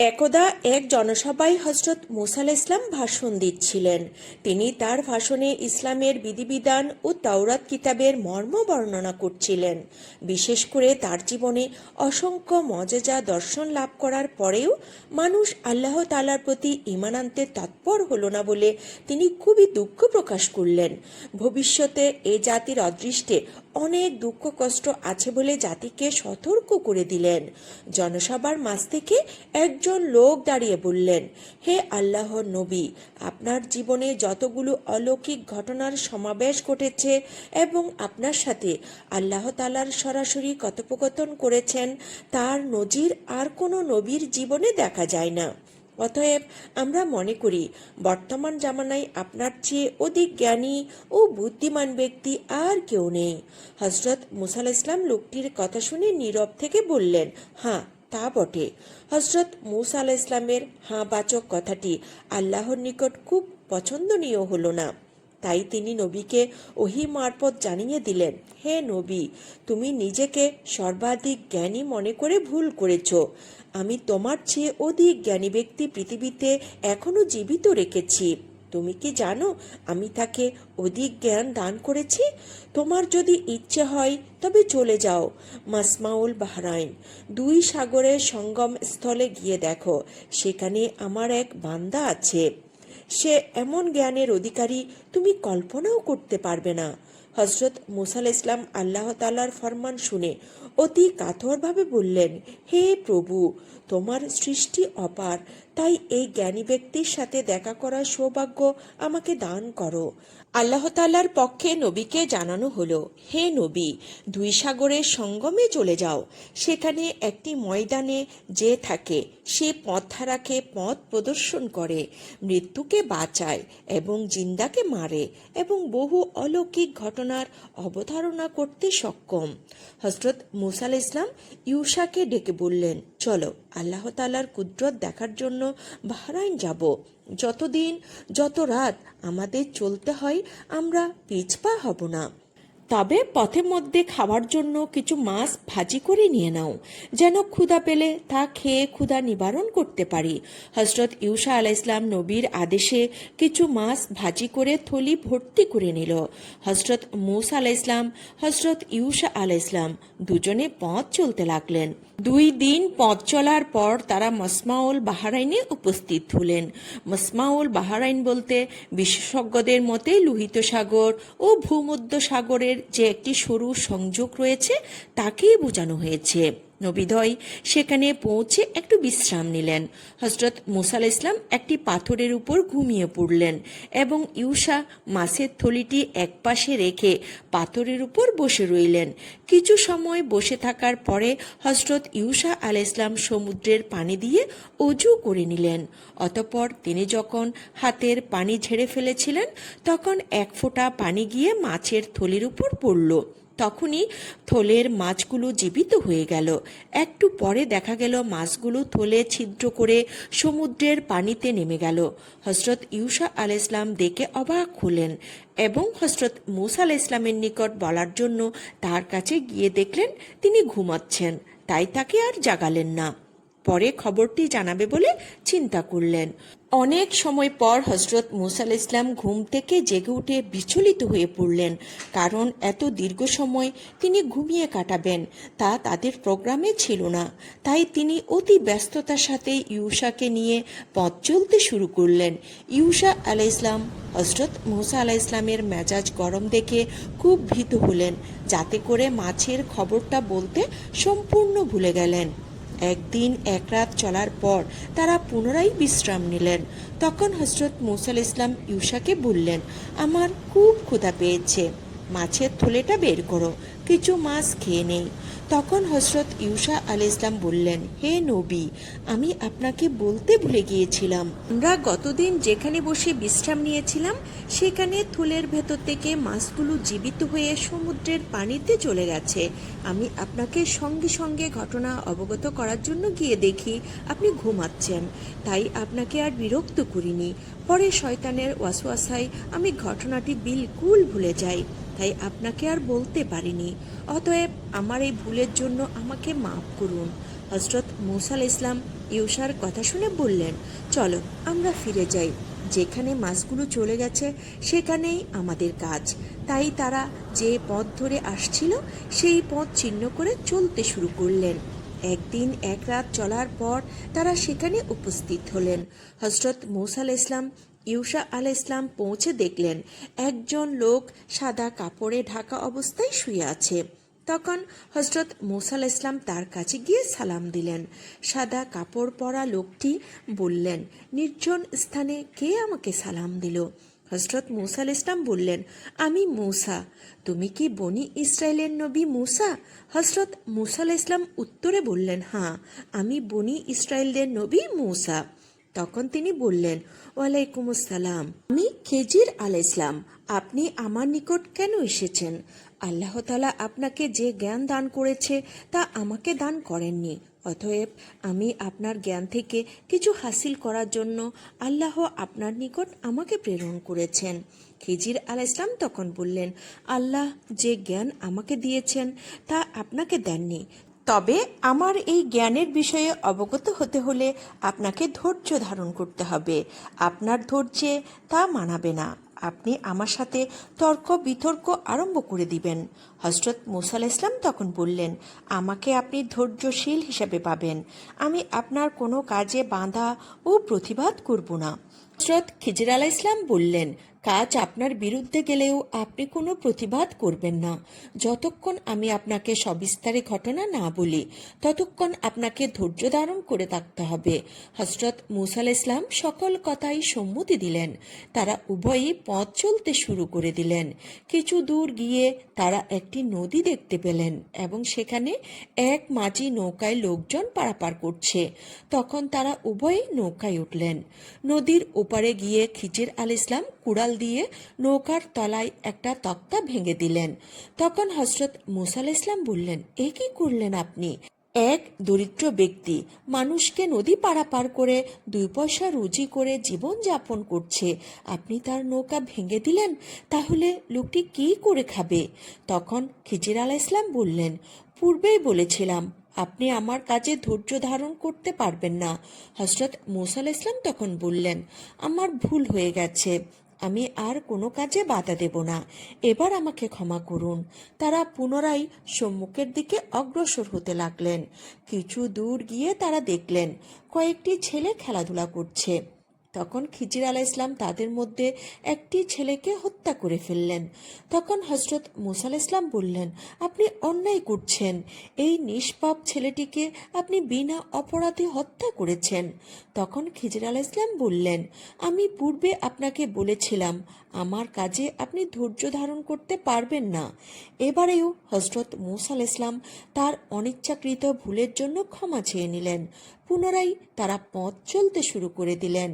একদা এক জনসভায় হজরত মুসাল ইসলাম ভাষণ দিচ্ছিলেন। তিনি তার ভাষণে ইসলামের বিধিবিধান ও তাওরাত কিতাবের মর্ম বর্ণনা করছিলেন। বিশেষ করে তার জীবনে অসংখ্য মজেজা দর্শন লাভ করার পরেও মানুষ আল্লাহ তালার প্রতি ইমান আনতে তৎপর হলো না বলে তিনি খুবই দুঃখ প্রকাশ করলেন। ভবিষ্যতে এ জাতির অদৃষ্টে অনেক দুঃখ কষ্ট আছে বলে জাতিকে সতর্ক করে দিলেন। জনসভার মাঝ থেকে একজন লোক দাঁড়িয়ে বললেন, হে আল্লাহ নবী, আপনার জীবনে যতগুলো অলৌকিক ঘটনার সমাবেশ ঘটেছে এবং আপনার সাথে আল্লাহ তালার সরাসরি কথোপকথন করেছেন, তার নজির আর কোনো নবীর জীবনে দেখা যায় না। অতএব আমরা মনে করি, বর্তমান জামানায় আপনার চেয়ে অধিক জ্ঞানী ও বুদ্ধিমান ব্যক্তি আর কেউ নেই। হজরত মুসাল ইসলাম লোকটির কথা শুনে নীরব থেকে বললেন হ্যাঁ তা বটে। হজরত মুসা আলাহ ইসলামের হাঁ বাচক কথাটি আল্লাহর নিকট খুব পছন্দনীয় হলো না। তাই তিনি নবীকে ওহি মারফত জানিয়ে দিলেন, হে নবী, তুমি নিজেকে সর্বাধিক জ্ঞানী মনে করে ভুল করেছ। আমি তোমার চেয়ে অধিক জ্ঞানী ব্যক্তি পৃথিবীতে এখনও জীবিত রেখেছি। তুমি কি জানো আমি তাকে অধিক জ্ঞান দান করেছি? তোমার যদি ইচ্ছে হয়, তবে চলে যাও। মাসমাউল বাহরাইন, দুই সাগরের সঙ্গম স্থলে গিয়ে দেখো, সেখানে আমার এক বান্দা আছে। সে এমন জ্ঞানের অধিকারী তুমি কল্পনাও করতে পারবে না। হজরত মুসাল ইসলাম আল্লাহ তালার ফরমান শুনে অতি কাতরভাবে বললেন, হে প্রভু, তোমার সৃষ্টি অপার তাই এই জ্ঞানী ব্যক্তির সাথে দেখা করার সৌভাগ্য আমাকে দান করো। আল্লাহ তাল্লার পক্ষে নবীকে জানানো হলো, হে নবী, দুই সাগরের সঙ্গমে চলে যাও। সেখানে একটি ময়দানে যে থাকে, সে পথ পথধারাকে পথ প্রদর্শন করে। মৃত্যুকে বাঁচায় এবং জিন্দাকে মারে এবং বহু অলৌকিক ঘটনার অবধারণা করতে সক্ষম। হজরত মুসাল ইসলাম ইউসাকে ডেকে বললেন চলো, আল্লাহ তালার কুদরত দেখার জন্য বাহরাইন যাব। যতদিন, যত রাত আমাদের চলতে হয়, আমরা পিছপা হব না। তবে পথের মধ্যে খাওয়ার জন্য কিছু মাছ ভাজি করে নিয়ে নাও, যেন ক্ষুধা পেলে তা খেয়ে ক্ষুধা নিবারণ করতে পারি। হজরত ইউসা আলাহ ইসলাম নবীর আদেশে কিছু মাছ ভাজি করে থলি ভর্তি করে নিল। হজরত মুসা আলাহ ইসলাম হজরত ইউসা আলাহ ইসলাম দুজনে পথ চলতে লাগলেন। দুই দিন পথ চলার পর তারা মসমাউল বাহারাইনে উপস্থিত হলেন। মসমাউল বাহারাইন বলতে বিশেষজ্ঞদের মতে লোহিত সাগর ও ভূমধ্য সাগরের যে একটি সরু সংযোগ রয়েছে তাকেই বোঝানো হয়েছে। নবিদয় সেখানে পৌঁছে একটু বিশ্রাম নিলেন। হজরত মুসাল ইসলাম একটি পাথরের উপর ঘুমিয়ে পড়লেন এবং ইউসা মাছের থলিটি একপাশে রেখে পাথরের উপর বসে রইলেন। কিছু সময় বসে থাকার পরে হজরত ইউসা আল ইসলাম সমুদ্রের পানি দিয়ে অজু করে নিলেন। অতপর তিনি যখন হাতের পানি ঝেড়ে ফেলেছিলেন, তখন এক ফোঁটা পানি গিয়ে মাছের থলির উপর পড়ল। তখনই থলের মাছগুলো জীবিত হয়ে গেল। একটু পরে দেখা গেল মাছগুলো থলে ছিদ্র করে সমুদ্রের পানিতে নেমে গেল। হজরত ইউসা আল ইসলাম দেখে অবাক হলেন এবং হজরত মুসা আল ইসলামের নিকট বলার জন্য তার কাছে গিয়ে দেখলেন তিনি ঘুমাচ্ছেন, তাই তাকে আর জাগালেন না। পরে খবরটি জানাবে বলে চিন্তা করলেন। অনেক সময় পর হজরত মুসাল ইসলাম ঘুম থেকে জেগে উঠে বিচলিত হয়ে পড়লেন। কারণ এত দীর্ঘ সময় তিনি ঘুমিয়ে কাটাবেন, তা তাদের প্রোগ্রামে ছিল না। তাই তিনি অতি ব্যস্ততার সাথে ইউসাকে নিয়ে পথ চলতে শুরু করলেন। ইউসা আলাহ ইসলাম হজরত মুসা আলাহ ইসলামের মেজাজ গরম দেখে খুব ভীত হলেন, যাতে করে মাছের খবরটা বলতে সম্পূর্ণ ভুলে গেলেন। একদিন এক রাত চলার পর তারা পুনরায় বিশ্রাম নিলেন। তখন হজরত মুসাল ইসলাম ইউসাকে বললেন, আমার খুব ক্ষুধা পেয়েছে। মাছের থলেটা বের করো, কিছু মাছ খেয়ে নেই। তখন হজরত ইউসা আল ইসলাম বললেন, হে নবী, আমি আপনাকে বলতে ভুলে গিয়েছিলাম। আমরা গতদিন যেখানে বসে বিশ্রাম নিয়েছিলাম, সেখানে থুলের ভেতর থেকে মাছগুলো জীবিত হয়ে সমুদ্রের পানিতে চলে গেছে। আমি আপনাকে সঙ্গে সঙ্গে ঘটনা অবগত করার জন্য গিয়ে দেখি, আপনি ঘুমাচ্ছেন। তাই আপনাকে আর বিরক্ত করিনি। পরে শয়তানের ওয়াসওয়াসায় আমি ঘটনাটি বিলকুল ভুলে যাই, তাই আপনাকে আর বলতে পারিনি। অতএব আমার এই ভুলের জন্য আমাকে মাফ করুন। হজরত মুসাল ইসলাম ইউসার কথা শুনে বললেন, চলো, আমরা ফিরে যাই। যেখানে মাছগুলো চলে গেছে, সেখানেই আমাদের কাজ। তাই তারা যে পথ ধরে আসছিল, সেই পথ চিহ্ন করে চলতে শুরু করলেন। একদিন এক রাত চলার পর তারা সেখানে উপস্থিত হলেন। হজরত মৌসা আল ইসলাম ইউসা আল ইসলাম পৌঁছে দেখলেন, একজন লোক সাদা কাপড়ে ঢাকা অবস্থায় শুয়ে আছে। তখন হজরত মুসাল ইসলাম তার কাছে গিয়ে সালাম দিলেন। সাদা কাপড় পরা লোকটি বললেন, নির্জন স্থানে কে আমাকে সালাম দিল? হজরত মুসাল ইসলাম বললেন, আমি মুসা, তুমি কি বনি ইসরায়েলের নবী মুসা? হজরত মুসাল ইসলাম উত্তরে বললেন হ্যাঁ আমি বনি ইসরায়েলের নবী মুসা। তখন তিনি বললেন, ওয়ালাইকুম আসসালাম, আমি খেজির আল ইসলাম আপনি আমার নিকট কেন এসেছেন? আল্লাহ তালা আপনাকে যে জ্ঞান দান করেছে তা আমাকে দান করেননি। অতএব আমি আপনার জ্ঞান থেকে কিছু হাসিল করার জন্য আল্লাহ আপনার নিকট আমাকে প্রেরণ করেছেন। খিজির আল ইসলাম তখন বললেন, আল্লাহ যে জ্ঞান আমাকে দিয়েছেন, তা আপনাকে দেননি। তবে আমার এই জ্ঞানের বিষয়ে অবগত হতে হলে আপনাকে ধৈর্য ধারণ করতে হবে। আপনার ধৈর্যে তা মানাবে না। আপনি আমার সাথে তর্ক, বিতর্ক আরম্ভ করে দিবেন। হজরত মুসাল ইসলাম তখন বললেন, আমাকে আপনি ধৈর্যশীল হিসাবে পাবেন। আমি আপনার কোনো কাজে বাঁধা ও প্রতিবাদ করব না। হজরত খিজির আলাহ ইসলাম বললেন, কাজ আপনার বিরুদ্ধে গেলেও আপনি কোনো প্রতিবাদ করবেন না। যতক্ষণ আমি আপনাকে সবিস্তারে ঘটনা না বলি, ততক্ষণ আপনাকে ধৈর্য ধারণ করে থাকতে হবে। হজরত মুসাল ইসলাম সকল কথাই সম্মতি দিলেন। তারা উভয়ই পথ চলতে শুরু করে দিলেন। কিছু দূর গিয়ে তারা একটি নদী দেখতে পেলেন এবং সেখানে এক মাঝি নৌকায় লোকজন পারাপার করছে। তখন তারা উভয়ই নৌকায় উঠলেন। নদীর ওপারে গিয়ে খিজির আল ইসলাম কুড়াল দিয়ে নৌকার তলায় একটা তক্তা ভেঙে দিলেন। তখন হজরত মুসাল ইসলাম বললেন, এ কি করলেন আপনি? এক দরিদ্র ব্যক্তি মানুষকে নদী পারাপার করে দুই পয়সা রুজি করে জীবন যাপন করছে। আপনি তার নৌকা ভেঙে দিলেন, তাহলে লোকটি কি করে খাবে? তখন খিজির আলাহ ইসলাম বললেন পূর্বেই বলেছিলাম, আপনি আমার কাজে ধৈর্য ধারণ করতে পারবেন না। হজরত মুসাল ইসলাম তখন বললেন, আমার ভুল হয়ে গেছে, আমি আর কোনো কাজে বাধা দেব না। এবার আমাকে ক্ষমা করুন। তারা পুনরায় সম্মুখের দিকে অগ্রসর হতে লাগলেন। কিছু দূর গিয়ে তারা দেখলেন, কয়েকটি ছেলে খেলাধুলা করছে। তখন খিজির আলা ইসলাম তাদের মধ্যে একটি ছেলেকে হত্যা করে ফেললেন। তখন হজরত মুসাল ইসলাম বললেন, আপনি অন্যায় করছেন। এই নিষ্পাপ ছেলেটিকে আপনি বিনা অপরাধে হত্যা করেছেন। তখন খিজির আলাহ ইসলাম বললেন, আমি পূর্বে আপনাকে বলেছিলাম, আমার কাজে আপনি ধৈর্য ধারণ করতে পারবেন না। এবারেও হজরত মুসাল ইসলাম তার অনিচ্ছাকৃত ভুলের জন্য ক্ষমা চেয়ে নিলেন। পুনরায় তারা পথ চলতে শুরু করে দিলেন।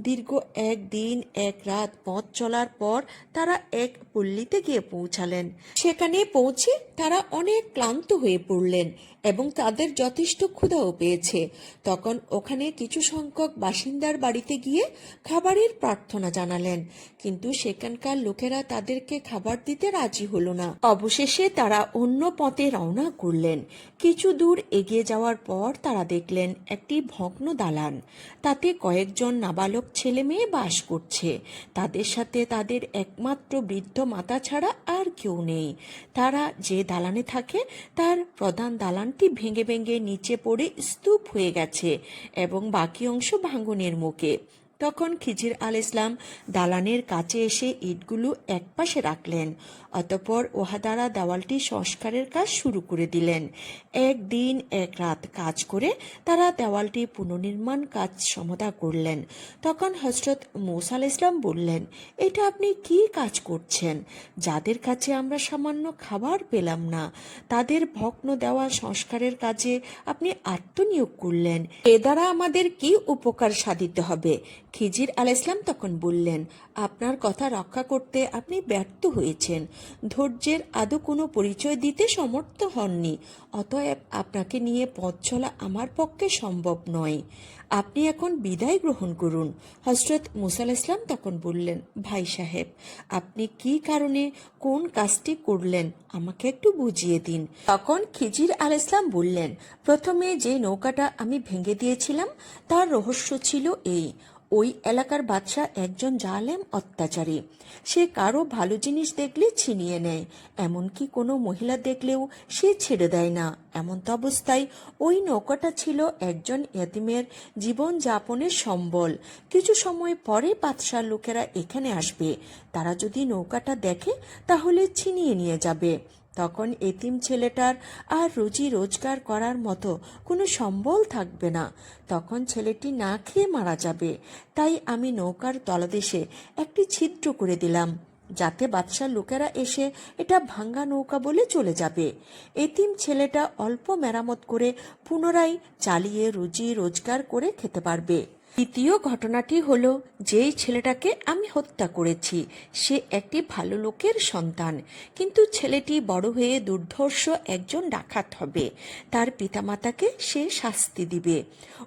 দীর্ঘ এক দিন, এক রাত পথ চলার পর তারা এক পল্লীতে গিয়ে পৌঁছালেন। সেখানে পৌঁছে তারা অনেক ক্লান্ত হয়ে পড়লেন এবং তাদের যথেষ্ট ক্ষুধাও পেয়েছে। তখন ওখানে কিছু সংখ্যক বাসিন্দার বাড়িতে গিয়ে খাবারের প্রার্থনা জানালেন। কিন্তু সেখানকার লোকেরা তাদেরকে খাবার দিতে রাজি হলো না। অবশেষে তারা অন্য পথে রওনা করলেন। কিছু দূর এগিয়ে যাওয়ার পর তারা দেখলেন একটি ভগ্ন দালান। তাতে কয়েকজন নাবালক ছেলে মেয়ে বাস করছে। তাদের সাথে তাদের একমাত্র বৃদ্ধ মাতা ছাড়া আর কেউ নেই। তারা যে দালানে থাকে, তার প্রধান দালানটি ভেঙে ভেঙে নিচে পড়ে স্তূপ হয়ে গেছে এবং বাকি অংশ ভাঙনের মুখে। তখন খিজির আল ইসলাম দালানের কাছে এসে ইটগুলো একপাশে রাখলেন। অতপর উহা দ্বারা দেওয়ালটি সংস্কারের কাজ শুরু করে দিলেন। একদিন এক রাত কাজ করে তারা দেওয়ালটি পুনর্নির্মাণ কাজ সমতা করলেন। তখন হজরত মৌসা আল ইসলাম বললেন, এটা আপনি কি কাজ করছেন? যাদের কাছে আমরা সামান্য খাবার পেলাম না, তাদের ভগ্ন দেওয়া সংস্কারের কাজে আপনি আত্মনিয়োগ করলেন। এ দ্বারা আমাদের কি উপকার সাধিত হবে? খিজির আল ইসলাম তখন বললেন, আপনার কথা রক্ষা করতে আপনি ব্যর্থ হয়েছেন। ধৈর্যের আদৌ কোনো পরিচয় দিতে সমর্থ হননি। অতএব আপনাকে নিয়ে পথ চলা আমার পক্ষে সম্ভব নয়। আপনি এখন বিদায় গ্রহণ করুন। হজরত মুসাল ইসলাম তখন বললেন, ভাই সাহেব, আপনি কি কারণে কোন কাজটি করলেন? আমাকে একটু বুঝিয়ে দিন। তখন খিজির আল ইসলাম বললেন, প্রথমে যে নৌকাটা আমি ভেঙে দিয়েছিলাম, তার রহস্য ছিল এই। ওই এলাকার বাদশাহ একজন জালেম অত্যাচারী। সে কারও ভালো জিনিস দেখলে ছিনিয়ে নেয়। এমনকি কোনো মহিলা দেখলেও সে ছেড়ে দেয় না। এমন তো অবস্থায় ওই নৌকাটা ছিল একজন এতিমের জীবন যাপনের সম্বল। কিছু সময় পরে বাদশার লোকেরা এখানে আসবে। তারা যদি নৌকাটা দেখে, তাহলে ছিনিয়ে নিয়ে যাবে। তখন এতিম ছেলেটার আর রুজি রোজগার করার মতো কোনো সম্বল থাকবে না। তখন ছেলেটি না খেয়ে মারা যাবে। তাই আমি নৌকার তলদেশে একটি ছিদ্র করে দিলাম, যাতে বাদশার লোকেরা এসে এটা ভাঙ্গা নৌকা বলে চলে যাবে। এতিম ছেলেটা অল্প মেরামত করে পুনরায় চালিয়ে রুজি রোজগার করে খেতে পারবে। দ্বিতীয় ঘটনাটি হলো, যেই ছেলেটাকে আমি হত্যা করেছি, সে একটি ভালো লোকের সন্তান। কিন্তু ছেলেটি বড় হয়ে দুর্ধর্ষ একজন ডাকাত হবে। তার পিতামাতাকে সে শাস্তি দিবে,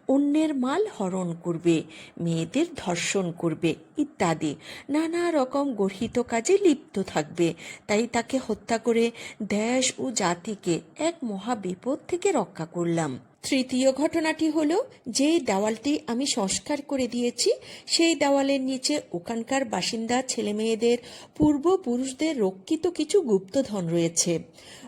অন্যের মাল হরণ করবে, মেয়েদের ধর্ষণ করবে, ইত্যাদি। নানা রকম গর্হিত কাজে লিপ্ত থাকবে। তাই তাকে হত্যা করে দেশ ও জাতিকে এক মহা বিপদ থেকে রক্ষা করলাম। তৃতীয় ঘটনাটি হলো, যে দেওয়ালটি আমি সংস্কার করে দিয়েছি, সেই দেওয়ালের নিচে ওখানকার বাসিন্দা ছেলেমেয়েদের, পূর্বপুরুষদের রক্ষিত কিছু গুপ্তধন রয়েছে।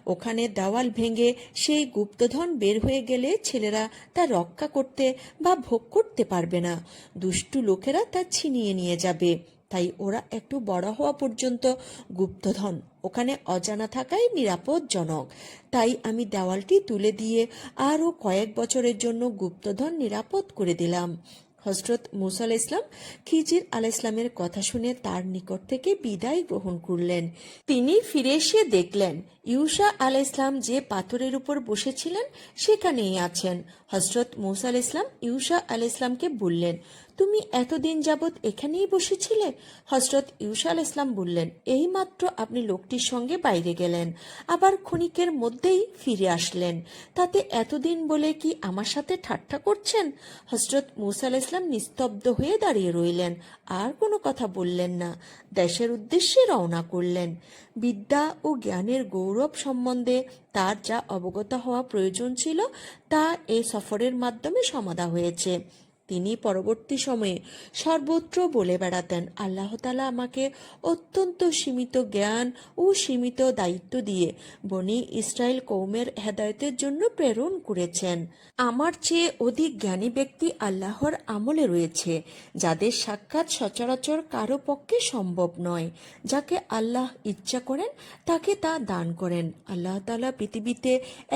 ওখানে দেওয়াল ভেঙে সেই গুপ্তধন বের হয়ে গেলে ছেলেরা তা রক্ষা করতে বা ভোগ করতে পারবে না। দুষ্টু লোকেরা তা ছিনিয়ে নিয়ে যাবে। তাই ওরা একটু বড় হওয়া পর্যন্ত গুপ্তধন। ওখানে অজানা থাকাই নিরাপদজনক তাই আমি দেওয়ালটি তুলে দিয়ে আরও কয়েক বছরের জন্য গুপ্তধন নিরাপদ করে দিলাম। হজরত মুসা আল ইসলাম খিজির আল ইসলামের কথা শুনে তার নিকট থেকে বিদায় গ্রহণ করলেন। তিনি ফিরে এসে দেখলেন, ইউসা আল ইসলাম যে পাথরের উপর বসেছিলেন সেখানেই আছেন। হজরত মুসা আল ইসলাম ইউসা আল ইসলামকে বললেন তুমি এতদিন যাবৎ এখানেই বসেছিলে? হজরত ইউসা আল ইসলাম বললেন এই মাত্র আপনি লোকটির সঙ্গে বাইরে গেলেন, আবার ক্ষণিকের মধ্যেই ফিরে আসলেন। তাতে এতদিন বলে কি আমার সাথে ঠাট্টা করছেন? হজরত মুসা আল ইসলাম নিস্তব্ধ হয়ে দাঁড়িয়ে রইলেন, আর কোনো কথা বললেন না। দেশের উদ্দেশ্যে রওনা করলেন। বিদ্যা ও জ্ঞানের গৌরব সম্বন্ধে তার যা অবগত হওয়া প্রয়োজন ছিল, তা এই সফরের মাধ্যমে সমাধা হয়েছে। তিনি পরবর্তী সময়ে সর্বত্র বলে বেড়াতেন। আল্লাহ তালা আমাকে অত্যন্ত সীমিত জ্ঞান ও সীমিত দায়িত্ব দিয়ে বনি ইসরায়েল কৌমের হেদায়তের জন্য প্রেরণ করেছেন। আমার চেয়ে অধিক জ্ঞানী ব্যক্তি আল্লাহর আমলে রয়েছে, যাদের সাক্ষাৎ সচরাচর কারও পক্ষে সম্ভব নয়। যাকে আল্লাহ ইচ্ছা করেন, তাকে তা দান করেন। আল্লাহ তালা পৃথিবীতে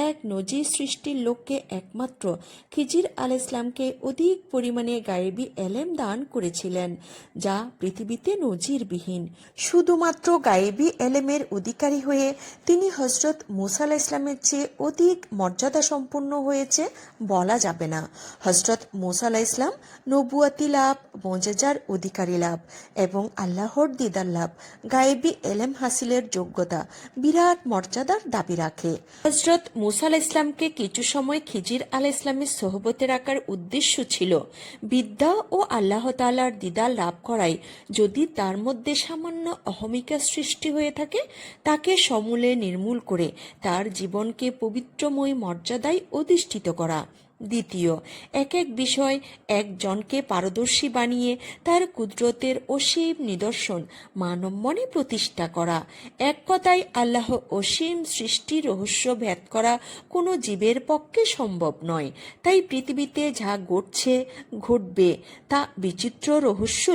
এক নজির সৃষ্টির লোককে একমাত্র খিজির আল ইসলামকে অধিক পরিমাণে গায়েবী এলেম দান করেছিলেন, যা পৃথিবীতে নজিরবিহীন। শুধুমাত্র গায়েবি এলেমের অধিকারী হয়ে তিনি হজরত মুসাল ইসলামের চেয়ে অধিক মর্যাদা সম্পন্ন হয়েছে বলা যাবে না। হজরত মুসাল ইসলাম নবুয়াতি লাভ, মজেজার অধিকারী লাভ এবং আল্লাহর দিদার লাভ, গায়েবি এলেম হাসিলের যোগ্যতা, বিরাট মর্যাদার দাবি রাখে। হজরত মুসাল ইসলামকে কিছু সময় খিজির আল ইসলামের সোহবতে রাখার উদ্দেশ্য ছিল বিদ্যা ও আল্লাহ তালার দিদার লাভ করায় যদি তার মধ্যে সামান্য অহমিকা সৃষ্টি হয়ে থাকে, তাকে সমূলে নির্মূল করে তার জীবনকে পবিত্রময় মর্যাদায় অধিষ্ঠিত করা। দ্বিতীয় এক এক বিষয় একজনকে পারদর্শী বানিয়ে তার কুদরতের অসীম নিদর্শন মানব মনে প্রতিষ্ঠা করা। এক কথায়, আল্লাহ অসীম সৃষ্টি রহস্য ভেদ করা কোনো জীবের পক্ষে সম্ভব নয়। তাই পৃথিবীতে যা ঘটছে, ঘটবে, তা বিচিত্র রহস্য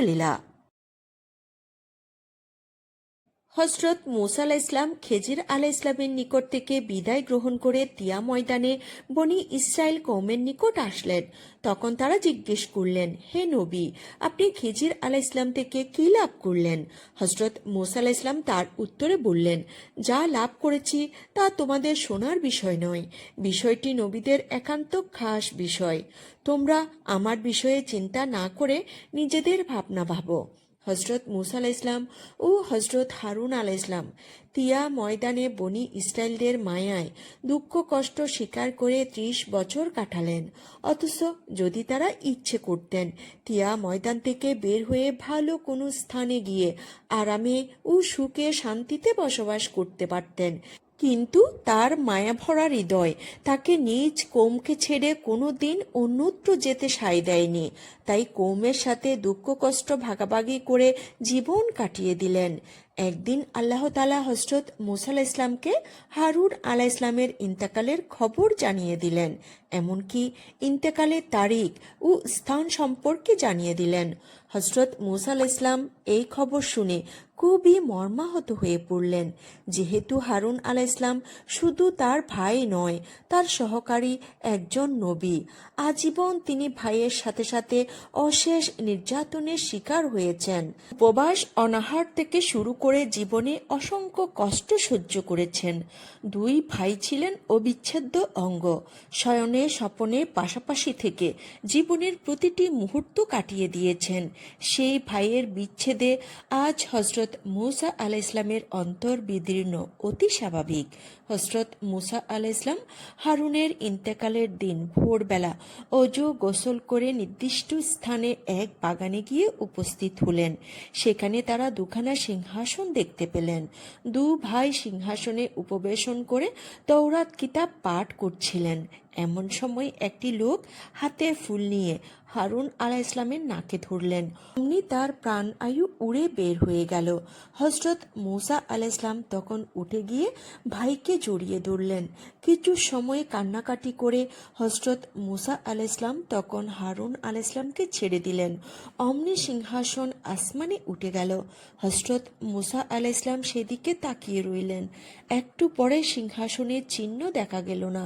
হজরত মুসা ইসলাম খেজির আলাহ ইসলামের নিকট থেকে বিদায় গ্রহণ করে তিয়া ময়দানে বনি ইসরায়েল কৌমের নিকট আসলেন। তখন তারা জিজ্ঞেস করলেন, হে নবী, আপনি খেজির আলাহ ইসলাম থেকে কি লাভ করলেন? হজরত মুসা ইসলাম তার উত্তরে বললেন, যা লাভ করেছি তা তোমাদের শোনার বিষয় নয়। বিষয়টি নবীদের একান্ত খাস বিষয়। তোমরা আমার বিষয়ে চিন্তা না করে নিজেদের ভাবনা ভাবো। হজরত মুসা আলাহ ইসলাম ও হজরত হারুন আলাহ ইসলাম তিয়া ময়দানে বনি ইসরায়েলদের মায়ায় দুঃখ কষ্ট স্বীকার করে ত্রিশ বছর কাটালেন। অথচ যদি তারা ইচ্ছে করতেন, তিয়া ময়দান থেকে বের হয়ে ভালো কোনো স্থানে গিয়ে আরামে ও সুখে শান্তিতে বসবাস করতে পারতেন। কিন্তু তার মায়াভরা হৃদয় তাকে নিজ কোমকে ছেড়ে কোনো দিন অন্যত্র যেতে সায় দেয়নি। তাই কৌমের সাথে দুঃখ, কষ্ট ভাগাভাগি করে জীবন কাটিয়ে দিলেন। একদিন আল্লাহ তালা হজরত মুসা আলাহ ইসলামকে হারুন আলা ইসলামের ইন্তেকালের খবর জানিয়ে দিলেন। এমনকি ইন্তেকালের তারিখ ও স্থান সম্পর্কে জানিয়ে দিলেন। হজরত মুসা আলাহ ইসলাম এই খবর শুনে খুবই মর্মাহত হয়ে পড়লেন। যেহেতু হারুন আলাহ ইসলাম শুধু তার ভাই নয়, তার সহকারী একজন নবী। আজীবন তিনি ভাইয়ের সাথে সাথে অশেষ নির্যাতনের শিকার হয়েছেন। উপবাস অনাহার থেকে শুরু করে জীবনে অসংখ্য কষ্ট সহ্য করেছেন। দুই ভাই ছিলেন অবিচ্ছেদ্য অঙ্গ। শয়নে স্বপনে পাশাপাশি থেকে জীবনের প্রতিটি মুহূর্ত কাটিয়ে দিয়েছেন। সেই ভাইয়ের বিচ্ছেদে আজ হজরত মুসা আলাহ ইসলামের অন্তর বিদীর্ণ, অতি স্বাভাবিক। হজরত মুসা আলাহ ইসলাম হারুনের ইন্তেকালের দিন ভোরবেলা অজু গোসল করে নির্দিষ্ট স্থানে এক বাগানে গিয়ে উপস্থিত হলেন। সেখানে তারা দুখানা সিংহাসন দেখতে পেলেন। দু ভাই সিংহাসনে উপবেশন করে তৌরাত কিতাব পাঠ করছিলেন। এমন সময় একটি লোক হাতে ফুল নিয়ে হারুন আলাহ ইসলামের নাকে ধরলেন। অমনি তার প্রাণ আয়ু উড়ে বের হয়ে গেল। হজরত মুসা আলাহ ইসলাম তখন উঠে গিয়ে ভাইকে জড়িয়ে ধরলেন। কিছু সময় কান্নাকাটি করে হজরত মোসা আলাহ ইসলাম তখন হারুন আলাহ ইসলামকে ছেড়ে দিলেন। অমনি সিংহাসন আসমানে উঠে গেল। হজরত মুসা আলাহ ইসলাম সেদিকে তাকিয়ে রইলেন। একটু পরে সিংহাসনের চিহ্ন দেখা গেল না।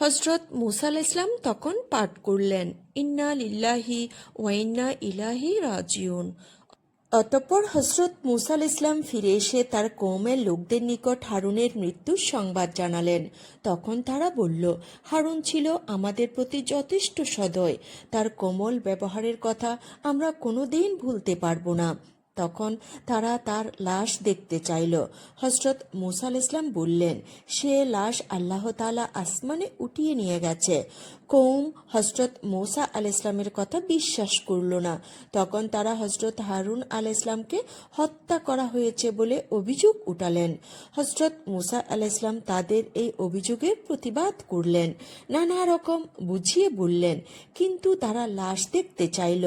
হজরত মুসা আলাহ ইসলাম তখন পাঠ করলেন, ইন্না লিল্লাহি ওয়াইন্না ইলাহি রাজিউন। অতঃপর হজরত মুসা আলাহ ইসলাম ফিরে এসে তার কৌমের লোকদের নিকট হারুনের মৃত্যুর সংবাদ জানালেন। তখন তারা বলল, হারুন ছিল আমাদের প্রতি যথেষ্ট সদয়। তার কোমল ব্যবহারের কথা আমরা কোনোদিন ভুলতে পারব না। তখন তারা তার লাশ দেখতে চাইল। হজরত মুসা আল ইসলাম বললেন, সে লাশ আল্লাহ তালা আসমানে উঠিয়ে নিয়ে গেছে। কৌম হজরত মৌসা আল ইসলামের কথা বিশ্বাস করল না। তখন তারা হজরত হারুন আল ইসলামকে হত্যা করা হয়েছে বলে অভিযোগ উঠালেন। হজরত মুসা আল ইসলাম তাদের এই অভিযোগের প্রতিবাদ করলেন। নানা রকম বুঝিয়ে বললেন, কিন্তু তারা লাশ দেখতে চাইল।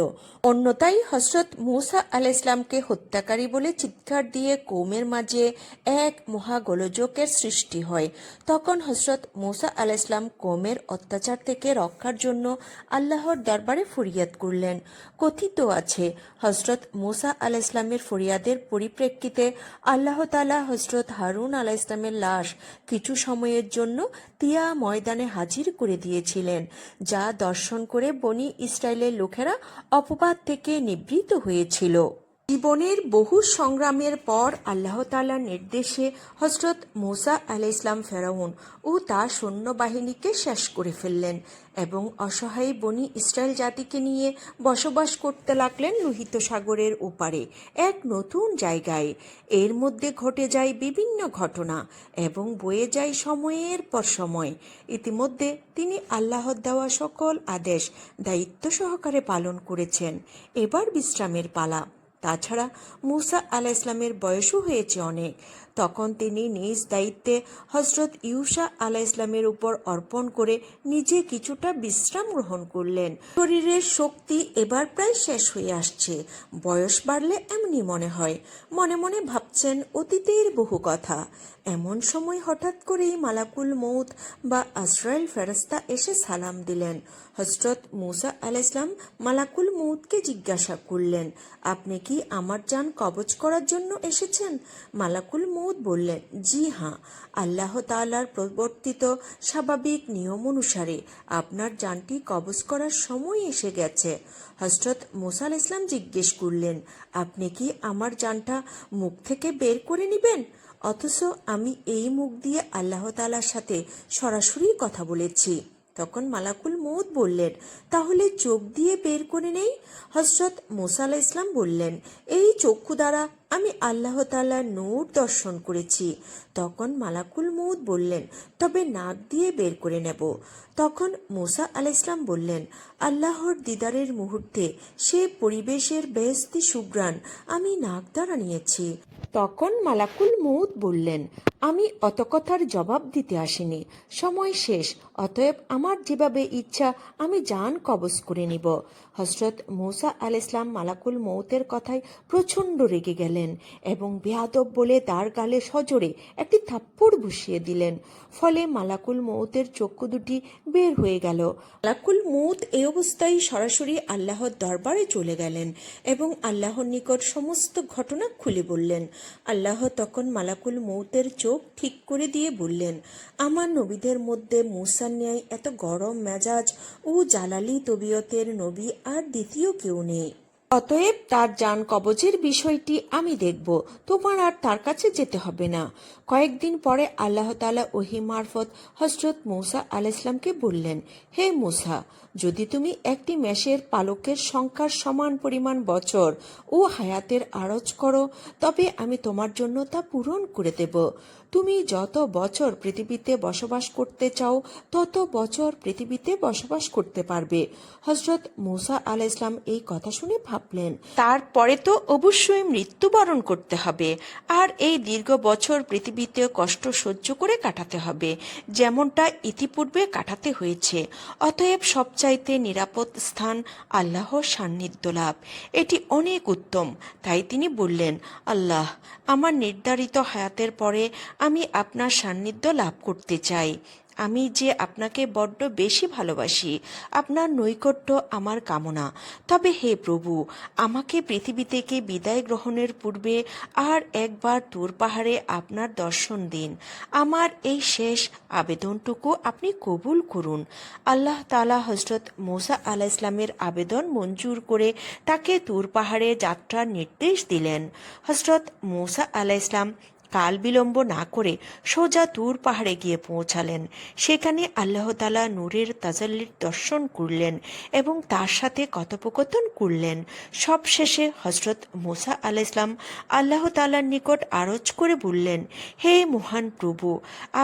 অন্যতাই হজরত মুসা আল ইসলামকে হত্যাকারী বলে চিৎকার দিয়ে কৌমের মাঝে এক মহাগোলযোগের সৃষ্টি হয়। তখন হজরত মুসা আল ইসলাম কৌমের অত্যাচার থেকে রক্ষার জন্য আল্লাহর দরবারে ফরিয়াদ করলেন। কথিত আছে হজরত মুসা আল ইসলামের ফরিয়াদের পরিপ্রেক্ষিতে আল্লাহ তালা হজরত হারুন আল ইসলামের লাশ কিছু সময়ের জন্য তিয়া ময়দানে হাজির করে দিয়েছিলেন, যা দর্শন করে বনি ইসরায়েলের লোকেরা অপবাদ থেকে নিবৃত হয়েছিল। জীবনের বহু সংগ্রামের পর আল্লাহ তালার নির্দেশে হজরত মোসা আলাহ ইসলাম ফেরাউন ও তার সৈন্যবাহিনীকে শেষ করে ফেললেন এবং অসহায় বনি ইসরায়েল জাতিকে নিয়ে বসবাস করতে লাগলেন লোহিত সাগরের ওপারে এক নতুন জায়গায়। এর মধ্যে ঘটে যায় বিভিন্ন ঘটনা এবং বয়ে যায় সময়ের পর সময়। ইতিমধ্যে তিনি আল্লাহর দেওয়া সকল আদেশ দায়িত্ব সহকারে পালন করেছেন। এবার বিশ্রামের পালা। তাছাড়া মুসা আলাহ ইসলামের বয়সও হয়েছে অনেক। তখন তিনি নিজ দায়িত্বে হজরত ইউসা আলাহ ইসলামের উপর অর্পণ করে নিজে কিছুটা বিশ্রাম গ্রহণ করলেন। শরীরের শক্তি এবার প্রায় শেষ হয়ে আসছে। বয়স বাড়লে এমনি মনে হয়। মনে মনে ভাবছেন অতীতের বহু কথা। এমন সময় হঠাৎ করেই মালাকুল মৌত বা আজরাইল ফেরস্তা এসে সালাম দিলেন। হজরত মুসা আল ইসলাম মালাকুল মৌতকে জিজ্ঞাসা করলেন, আপনি কি আমার যান কবচ করার জন্য এসেছেন? মালাকুল মৌত বললেন, জি হ্যাঁ আল্লাহ তাআলার প্রবর্তিত স্বাভাবিক নিয়ম অনুসারে আপনার যানটি কবজ করার সময় এসে গেছে। হজরত মুসা আল ইসলাম জিজ্ঞেস করলেন, আপনি কি আমার যানটা মুখ থেকে বের করে নেবেন? অথচ আমি এই মুখ দিয়ে আল্লাহ তালার সাথে সরাসরি কথা বলেছি। তখন মালাকুল মৌদ বললেন, তাহলে চোখ দিয়ে বের করে নেই? হজরত মোসা আলাহ ইসলাম বললেন, এই চক্ষু দ্বারা আমি আল্লাহ তালার নূর দর্শন করেছি। তখন মালাকুল মৌত বললেন, তবে নাক দিয়ে বের করে নেব। তখন মোসা আলাহ ইসলাম বললেন, আল্লাহর দিদারের মুহূর্তে সে পরিবেশের বেহস্তি সুগ্রাণ আমি নাক দ্বারা নিয়েছি। তখন মালাকুল মৌত বললেন, আমি অত কথার জবাব দিতে আসিনি। সময় শেষ, অতএব আমার যেভাবে ইচ্ছা আমি জান কবজ করে নিব। হজরত মৌসা আল ইসলাম মালাকুল মৌতের কথায় প্রচণ্ড রেগে গেলেন এবং বেয়াদব বলে তার গালে সজোরে একটি থাপ্পড় বসিয়ে দিলেন। ফলে মালাকুল মৌতের চক্ষু দুটি বের হয়ে গেল। মালাকুল মৌত এই অবস্থায় সরাসরি আল্লাহর দরবারে চলে গেলেন এবং আল্লাহর নিকট সমস্ত ঘটনা খুলে বললেন। আল্লাহ তখন মালাকুল মৌতের চোখ ঠিক করে দিয়ে বললেন, আমার নবীদের মধ্যে মুসার ন্যায় এত গরম মেজাজ ও জালালি তবিয়তের নবী আর দ্বিতীয় কেউ নেই। অতএব তার যান কবচের বিষয়টি আমি দেখব। তোমার আর তার কাছে যেতে হবে না। কয়েকদিন পরে আল্লাহ তালা ওহি মারফত হজরত মৌসা আল ইসলামকে বললেন, হে মুসা, যদি তুমি একটি মেষের পালকের সংখ্যার সমান পরিমাণ বছর ও হায়াতের আরজ করো, তবে আমি তোমার জন্য তা পূরণ করে দেব। তুমি যত বছর পৃথিবীতে বসবাস করতে চাও, তত বছর পৃথিবীতে বসবাস করতে পারবে। হজরত মুসা আল ইসলাম এই কথা শুনে ভাবলেন, তারপরে তো অবশ্যই মৃত্যুবরণ করতে হবে, আর এই দীর্ঘ বছর পৃথিবীতে কষ্ট সহ্য করে কাটাতে হবে, যেমনটা ইতিপূর্বে কাটাতে হয়েছে। অতএব সবচাইতে নিরাপদ স্থান আল্লাহ সান্নিধ্য লাভ। এটি অনেক উত্তম, তাই তিনি বললেন, আল্লাহ, আমার নির্ধারিত হায়াতের পরে আমি আপনার সান্নিধ্য লাভ করতে চাই। আমি যে আপনাকে বড্ড বেশি ভালোবাসি, আপনার নৈকট্য আমার কামনা। তবে হে প্রভু, আমাকে পৃথিবী থেকে বিদায় গ্রহণের পূর্বে আর একবার তুর পাহাড়ে আপনার দর্শন দিন। আমার এই শেষ আবেদনটুকু আপনি কবুল করুন। আল্লাহ তালা হজরত মোসা আলাহ ইসলামের আবেদন মঞ্জুর করে তাকে তুর পাহাড়ে যাত্রার নির্দেশ দিলেন। হজরত মোসা আলাহ ইসলাম কাল বিলম্ব না করে সোজা তুর পাহাড়ে গিয়ে পৌঁছালেন। সেখানে আল্লাহ তালা নূরের তাজাল্লির দর্শন করলেন এবং তার সাথে কথোপকথন করলেন। সবশেষে হজরত মোসা আল ইসলাম আল্লাহ তালার নিকট আরজ করে বললেন, হে মহান প্রভু,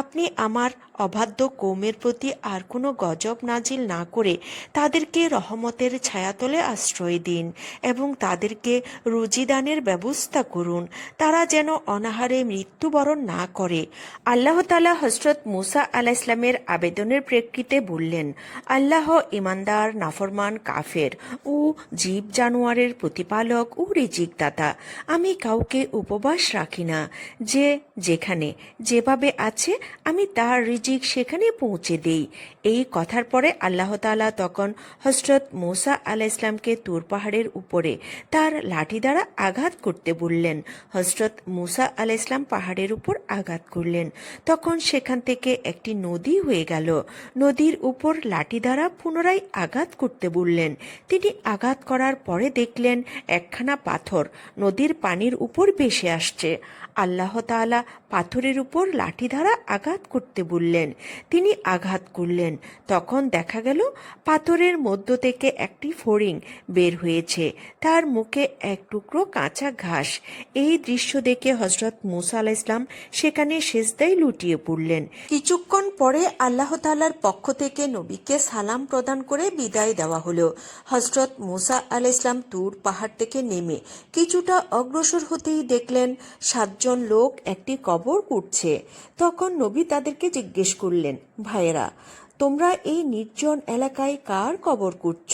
আপনি আমার অবাধ্য কৌমের প্রতি আর কোনো গজব নাজিল না করে তাদেরকে রহমতের ছায়াতলে আশ্রয় দিন এবং তাদেরকে রুজিদানের ব্যবস্থা করুন। তারা যেন অনাহারে মৃত্যুবরণ না করে। আল্লাহ তালা হজরত মুসা আলাহ ইসলামের আবেদনের প্রেক্ষিতে বললেন, আল্লাহ ইমানদার নাফরমান, কাফের ও জীব জানোয়ারের প্রতিপালক ও রিজিক দাতা আমি কাউকে উপবাস রাখি না। যে যেখানে যেভাবে আছে, আমি তার রিজিক সেখানে পৌঁছে দেই। এই কথার পরে আল্লাহ তালা তখন হজরত মোসা আলাহ ইসলামকে তুর পাহাড়ের উপরে তার লাঠি দ্বারা আঘাত করতে বললেন। হজরত মুসা আলাহ ইসলাম পাহাড়ের উপর আঘাত করলেন। তখন সেখান থেকে একটি নদী হয়ে গেল। নদীর উপর লাঠি দ্বারা পুনরায় আঘাত করতে বললেন। তিনি আঘাত করার পরে দেখলেন, একখানা পাথর নদীর পানির উপর ভেসে আসছে। আল্লাহ তাআলা পাথরের উপর লাঠি দ্বারা আঘাত করতে বললেন। তিনি আঘাত করলেন। তখন দেখা গেল, পাথরের মধ্য থেকে একটি ফড়িং বের হয়েছে। তার মুখে এক টুকরো কাঁচা ঘাস। এই দৃশ্য দেখে হজরত মুসা আলাহ ইসলাম সেখানে সেজদায় লুটিয়ে পড়লেন। কিছুক্ষণ পরে আল্লাহ তাআলার পক্ষ থেকে নবীকে সালাম প্রদান করে বিদায় দেওয়া হলো। হজরত মুসা আলাহ ইসলাম তুর পাহাড় থেকে নেমে কিছুটা অগ্রসর হতেই দেখলেন সাতজন লোক একটি কবর কুটছে। তখন নবী তাদেরকে জিজ্ঞেস করলেন, ভাইয়েরা, তোমরা এই নির্জন এলাকায় কার কবর কুটছ?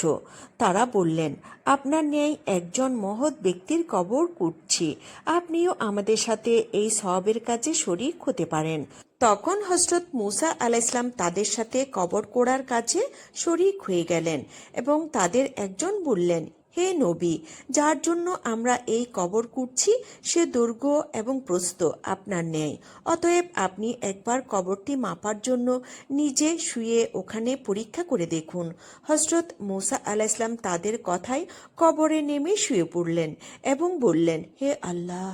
তারা বললেন, আপনার ন্যায় একজন মহৎ ব্যক্তির কবর কুটছি। আপনিও আমাদের সাথে এই সবের কাজে শরিক হতে পারেন। তখন হজরত মুসা আলাহ ইসলাম তাদের সাথে কবর কোড়ার কাজে শরিক হয়ে গেলেন এবং তাদের একজন বললেন হে নবী, যার জন্য আমরা এই কবর কুটছি সে দুর্গ এবং প্রস্ত আপনার নেয় অতএব আপনি একবার কবরটি মাপার জন্য নিজে শুয়ে ওখানে পরীক্ষা করে দেখুন। হজরত মুসা আলাহ ইসলাম তাদের কথায় কবরে নেমে শুয়ে পড়লেন এবং বললেন, হে আল্লাহ!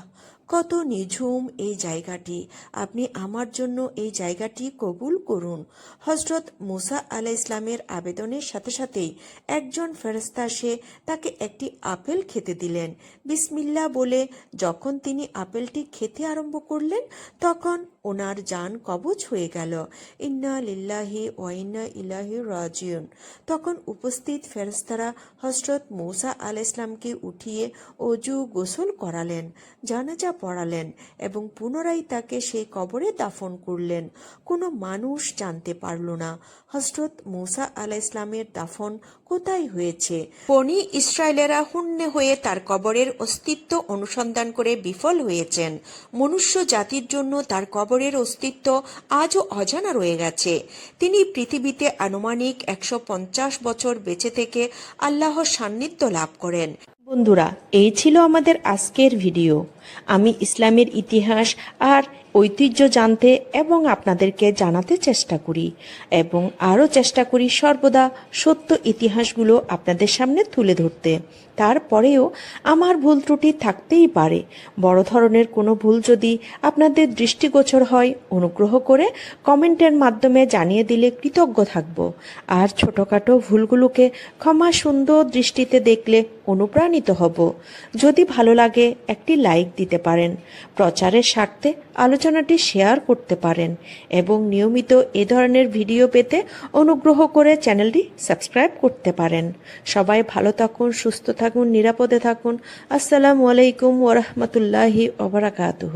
কত নিঝুম এই জায়গাটি। আপনি আমার জন্য এই জায়গাটি কবুল করুন। হজরত মুসা আলাহ ইসলামের আবেদনের সাথে সাথেই একজন ফেরস্তা সে তাকে একটি আপেল খেতে দিলেন। বিসমিল্লা বলে যখন তিনি আপেলটি খেতে আরম্ভ করলেন, তখন ওনার যান কবচ হয়ে গেল। ইন্না লিল্লাহি ওয়াইন্না ইলাহি রাজিউন। তখন উপস্থিত ফেরেস্তারা হজরত মৌসা আল ইসলামকে উঠিয়ে অজু গোসল করালেন। জানাজা পড়ালেন এবং পুনরায় তাকে সেই কবরে দাফন করলেন। কোনো মানুষ জানতে পারল না হজরত মৌসা আল ইসলামের দাফন কোথায় হয়েছে। বনি ইসরায়েলেরা হুন্নে হয়ে তার কবরের অস্তিত্ব অনুসন্ধান করে বিফল হয়েছেন। মনুষ্য জাতির জন্য তার কবরের অস্তিত্ব আজও অজানা রয়ে গেছে। তিনি পৃথিবীতে আনুমানিক একশো পঞ্চাশ বছর বেঁচে থেকে আল্লাহর সান্নিধ্য লাভ করেন। বন্ধুরা, এই ছিল আমাদের আজকের ভিডিও। আমি ইসলামের ইতিহাস আর ঐতিহ্য জানতে এবং আপনাদেরকে জানাতে চেষ্টা করি এবং আরও চেষ্টা করি সর্বদা সত্য ইতিহাসগুলো আপনাদের সামনে তুলে ধরতে। তারপরেও আমার ভুল ত্রুটি থাকতেই পারে। বড় ধরনের কোনো ভুল যদি আপনাদের দৃষ্টিগোচর হয়, অনুগ্রহ করে কমেন্টের মাধ্যমে জানিয়ে দিলে কৃতজ্ঞ থাকব। আর ছোটোখাটো ভুলগুলোকে ক্ষমা সুন্দর দৃষ্টিতে দেখলে অনুপ্রাণিত হব। যদি ভালো লাগে, একটি লাইক দিতে পারেন, প্রচারের স্বার্থে আলোচনাটি শেয়ার করতে পারেন এবং নিয়মিত এ ধরনের ভিডিও পেতে অনুগ্রহ করে চ্যানেলটি সাবস্ক্রাইব করতে পারেন। সবাই ভালো থাকুন, সুস্থ থাকুন নিরাপদে থাকুন। আসসালামু আলাইকুম ওরহমতুল্লাহি ওবরাকাতুহ